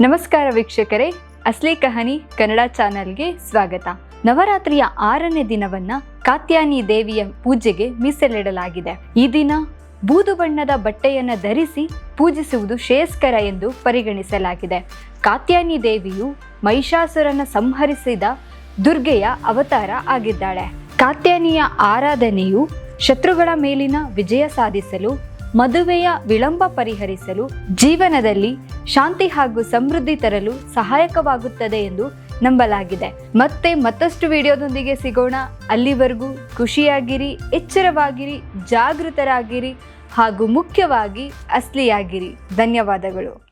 ನಮಸ್ಕಾರ ವೀಕ್ಷಕರೇ, ಅಸ್ಲಿ ಕಹನಿ ಕನ್ನಡ ಚಾನೆಲ್ಗೆ ಸ್ವಾಗತ. ನವರಾತ್ರಿಯ ಆರನೇ ದಿನವನ್ನ ಕಾತ್ಯಾನಿ ದೇವಿಯ ಪೂಜೆಗೆ ಮೀಸಲಿಡಲಾಗಿದೆ. ಈ ದಿನ ಬೂದು ಬಣ್ಣದ ಬಟ್ಟೆಯನ್ನು ಧರಿಸಿ ಪೂಜಿಸುವುದು ಶ್ರೇಯಸ್ಕರ ಎಂದು ಪರಿಗಣಿಸಲಾಗಿದೆ. ಕಾತ್ಯಾನಿ ದೇವಿಯು ಮಹಿಷಾಸುರನ ಸಂಹರಿಸಿದ ದುರ್ಗೆಯ ಅವತಾರ ಆಗಿದ್ದಾಳೆ. ಕಾತ್ಯಾನಿಯ ಆರಾಧನೆಯು ಶತ್ರುಗಳ ಮೇಲಿನ ವಿಜಯ ಸಾಧಿಸಲು ಮದುವೆಯ ವಿಳಂಬ ಪರಿಹರಿಸಲು ಜೀವನದಲ್ಲಿ ಶಾಂತಿ ಹಾಗೂ ಸಮೃದ್ಧಿ ತರಲು ಸಹಾಯಕವಾಗುತ್ತದೆ ಎಂದು ನಂಬಲಾಗಿದೆ. ಮತ್ತೆ ಮತ್ತಷ್ಟು ವಿಡಿಯೋದೊಂದಿಗೆ ಸಿಗೋಣ. ಅಲ್ಲಿವರೆಗೂ ಖುಷಿಯಾಗಿರಿ, ಎಚ್ಚರವಾಗಿರಿ, ಜಾಗೃತರಾಗಿರಿ ಹಾಗೂ ಮುಖ್ಯವಾಗಿ ಅಸ್ಲಿಯಾಗಿರಿ. ಧನ್ಯವಾದಗಳು.